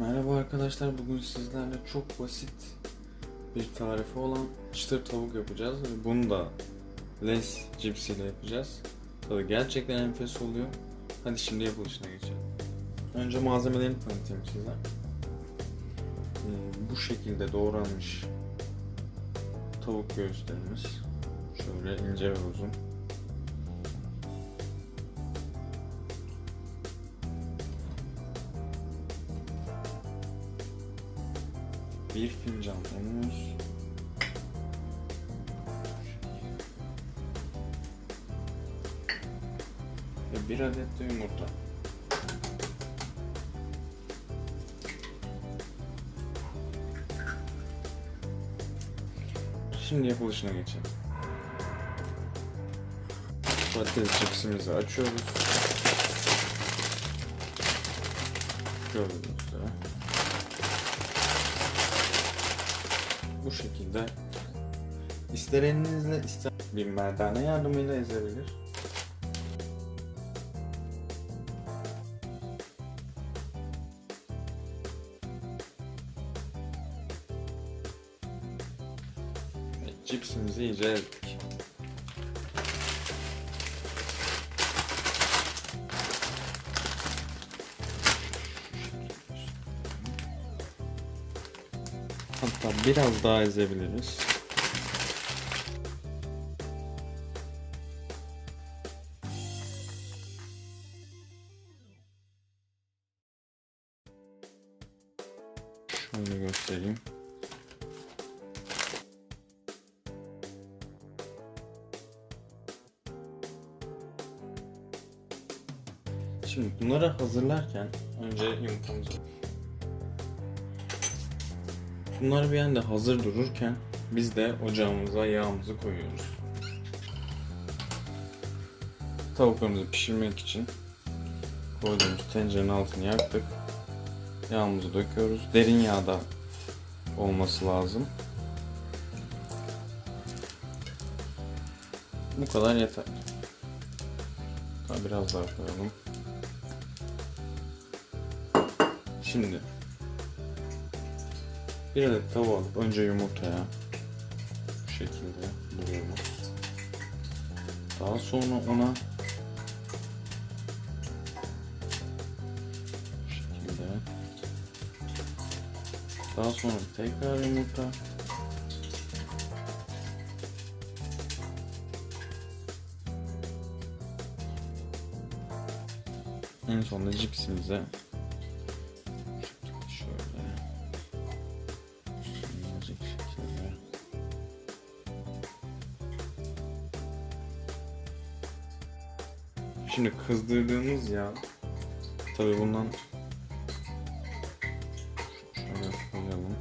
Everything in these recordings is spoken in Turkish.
Merhaba arkadaşlar. Bugün sizlerle çok basit bir tarifi olan çıtır tavuk yapacağız. Ve Bunu da les cipsiyle yapacağız. Tadı gerçekten enfes oluyor. Hadi şimdi yapılışına geçelim. Önce malzemelerini tanıtayım size. Ee, bu şekilde doğranmış tavuk göğüslerimiz. Şöyle ince ve uzun. Bir fincan unumuz. Ve bir adet de yumurta. Şimdi yapılışına geçelim. Patates cipsimizi açıyoruz. Gördüğünüz üzere. Bu şekilde ister elinizle ister bir merdane yardımıyla ezebilir. Cipsimizi iyice ezdik. Hatta biraz daha ezebiliriz. Şöyle göstereyim. Şimdi bunları hazırlarken önce yumurtamızı Bunlar bir yanda hazır dururken biz de ocağımıza yağımızı koyuyoruz. Tavuklarımızı pişirmek için koyduğumuz tencerenin altını yaktık. Yağımızı döküyoruz. Derin yağda olması lazım. Bu kadar yeter. Daha biraz daha koyalım. Şimdi bir adet tava alıp önce yumurtaya bu şekilde buluyorum. Daha sonra ona bu şekilde daha sonra tekrar yumurta en sonunda cipsimize Şimdi kızdırdığımız yağ tabi bundan şöyle koyalım.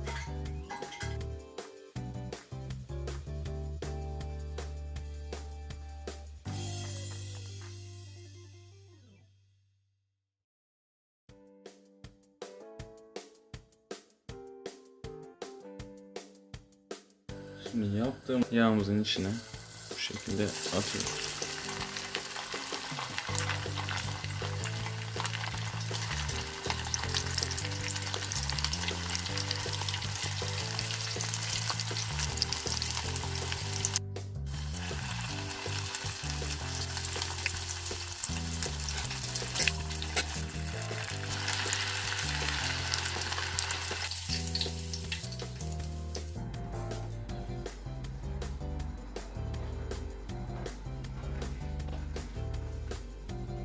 Şimdi yaptığım yağımızın içine bu şekilde atıyoruz.